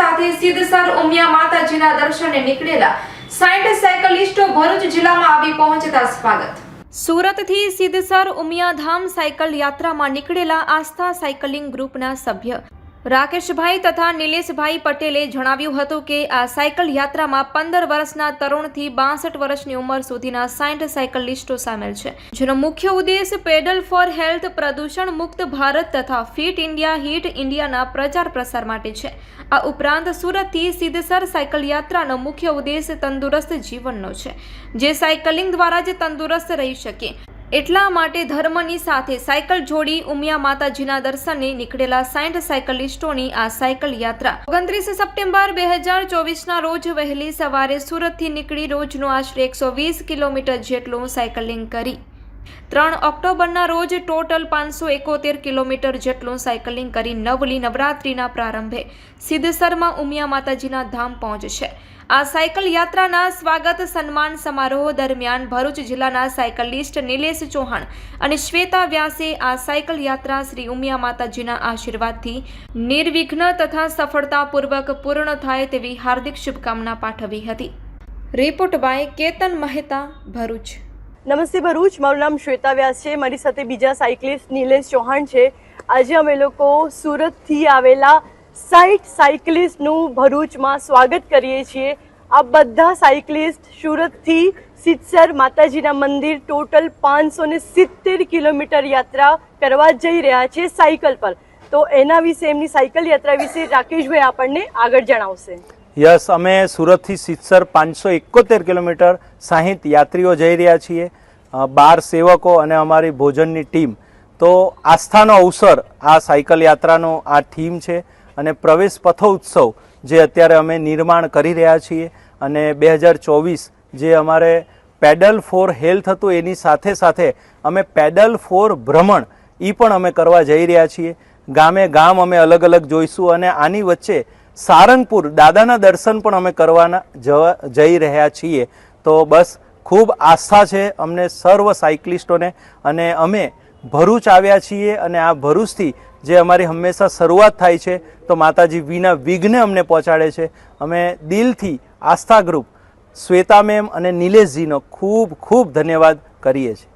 સિદ્ધસર ઉમિયા માતાજીના દર્શને નીકળેલા સાઈઠ સાયકલિસ્ટો ભરૂચ જિલ્લામાં આવી પહોંચતા સ્વાગત. સુરતથી સિદ્ધસર ઉમિયાધામ સાયકલ યાત્રામાં નીકળેલા આસ્થા સાયકલિંગ ગ્રુપના સભ્ય રાકેશભાઈ તથા નિલેશભાઈ પટેલે જણાવ્યું હતું કે આ સાયકલ યાત્રામાં પંદર વર્ષના તરુણથી બાસઠ વર્ષની ઉંમર સુધીના સાઠ સાયકલિસ્ટો સામેલ છે, જેનો મુખ્ય ઉદ્દેશ પેડલ ફોર હેલ્થ, પ્રદૂષણ મુક્ત ભારત તથા ફિટ ઇન્ડિયા, હિટ ઇન્ડિયાના પ્રચાર પ્રસાર માટે છે. આ ઉપરાંત સુરતથી સિદ્ધસર સાયકલ યાત્રાનો મુખ્ય ઉદ્દેશ તંદુરસ્ત જીવનનો છે, જે સાયકલિંગ દ્વારા જ તંદુરસ્ત રહી શકે. એટલા માટે ધર્મની સાથે સાયકલ જોડી ઉમિયા માતાજીના દર્શને નીકળેલા સાઠ સાયકલિસ્ટોની આ સાયકલ યાત્રા. ઓગણત્રીસ સપ્ટેમ્બર બે હજાર ચોવીસના રોજ વહેલી સવારે સુરતથી નીકળી રોજનું આશરે એકસો વીસ કિલોમીટર જેટલું સાયકલિંગ કરી. ત્રણ ઓક્ટોબરના રોજ ટોટલ પાંચસો એકોતેર કિલોમીટર જેટલું સાયકલિંગ કરી નવલી નવરાત્રિના પ્રારંભે સિદ્ધસરમાં ઉમિયા માતાજીના ધામ પહોંચશે. આ સાયકલ યાત્રાના સ્વાગત સન્માન સમારોહ દરમિયાન ભરૂચ જિલ્લાના સાયકલિસ્ટ નિલેશ ચૌહાણ અને શ્વેતા વ્યાસે આ સાયકલ યાત્રા શ્રી ઉમિયા માતાજીના આશીર્વાદથી નિર્વિઘ્ન તથા સફળતાપૂર્વક પૂર્ણ થાય તેવી હાર્દિક શુભકામના પાઠવી હતી. Report by Ketan Mehta, Bharuch. નમસ્તે ભરૂચ. મારું નામ શ્વેતા વ્યાસ છે. મારી સાથે બીજા સાયકલિસ્ટ નિલેશ ચૌહાણ છે. આજે અમે લોકો સુરતથી આવેલા સાઈઠ સાયકલિસ્ટનું ભરૂચમાં સ્વાગત કરીએ છીએ. આ બધા સાયકલિસ્ટ સુરતથી સિત્સર માતાજીના મંદિર ટોટલ પાંચસો ને સિત્તેર કિલોમીટર યાત્રા કરવા જઈ રહ્યા છે સાયકલ પર. તો એના વિશે, એમની સાયકલ યાત્રા વિશે રાકેશભાઈ આપણને આગળ જણાવશે. યસ, અમે સુરતથી સિત્સર પાંચસો એકોતેર કિલોમીટર સાહીઠ યાત્રીઓ જઈ રહ્યા છીએ બાર સેવકો અને અમારી ભોજનની ટીમ. તો આસ્થાનો અવસર, આ સાયકલ યાત્રાનો આ થીમ છે અને પ્રવેશ પથોત્સવ જે અત્યારે અમે નિર્માણ કરી રહ્યા છીએ અને બે હજાર ચોવીસ જે અમારે પેડલ ફોર હેલ્થ હતું એની સાથે સાથે અમે પેડલ ફોર ભ્રમણ એ પણ અમે કરવા જઈ રહ્યા છીએ. ગામે ગામ અમે અલગ અલગ જોઈશું અને આની વચ્ચે સારંગપુર દાદાના દર્શન પણ અમે કરવાના જવા જઈ રહ્યા છીએ. તો બસ ખૂબ આસ્થા છે અમને સર્વ સાયકલિસ્ટોને અને અમે ભરૂચ આવ્યા છીએ અને આ ભરૂચથી જે અમારી હંમેશા શરૂઆત થાય છે તો માતાજી વિના વિઘ્ને અમને પહોંચાડે છે. અમે દિલથી આસ્થા ગ્રુપ શ્વેતા મેમ અને નિલેશજીનો ખૂબ ખૂબ ધન્યવાદ કરીએ છીએ.